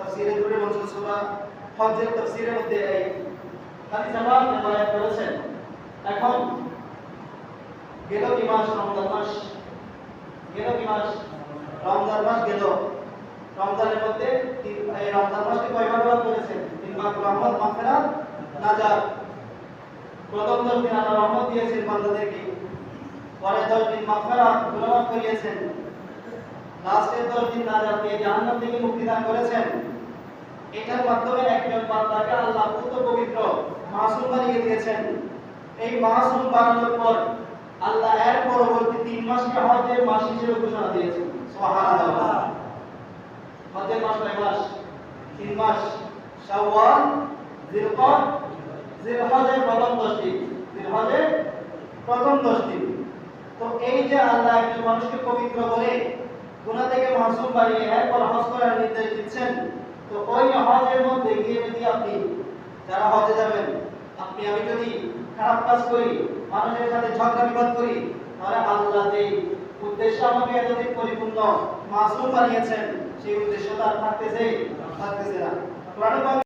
তাফসীরে দুরে মনসুর সূরা হজ্জের তাফসীরের মধ্যে এই হাদিস আমার রিওয়ায়াত করেছেন। এখন গেল কি মাস রমজান মাস? গেল কি মাস? রমজান মাস গেল। রমজানের মধ্যে এই রমজান মাসকে কয়বার বাদ করেছেন? তিন মাস রহমত, মাগফিরাত, নাজাত। প্রথম দশ দিন আল্লাহ রহমত দিয়েছেন বান্দাদেরকে। পরে দশ দিন মাগফিরাত, গুনাহ করিয়েছেন। লাস্টের দশ দিন দিয়ে জাহান্নাম থেকে মুক্তি দান করেছেন। এটার মাধ্যমে একজন বান্দাকে আল্লাহ পুত পবিত্র মাসুম বানিয়ে দিয়েছেন। এই মাসুম বানানোর পর আল্লাহ এর পরবর্তী তিন মাসকে হজের মাস হিসেবে ঘোষণা দিয়েছেন। সুবহানাল্লাহ। হজের মাস কয় মাস? তিন মাস। শাওয়াল জিলকদ জিলহজের প্রথম দশ দিন। জিলহজের প্রথম দশ দিন। তো এই যে আল্লাহ একজন মানুষকে পবিত্র করে গুনাহ থেকে মাসুম বানিয়ে একবার হজ করার নির্দেশ দিচ্ছেন। তো ওই হজের মধ্যে গিয়ে যদি আপনি, যারা হজে যাবেন, আপনি, আমি যদি খারাপ কাজ করি, মানুষের সাথে ঝগড়া বিবাদ করি, তাহলে আল্লাহ যে উদ্দেশ্য আমাকে এতদিন পরিপূর্ণ মাসুম বানিয়েছেন, সেই উদ্দেশ্য তার থাকতেছে থাকতেছে না।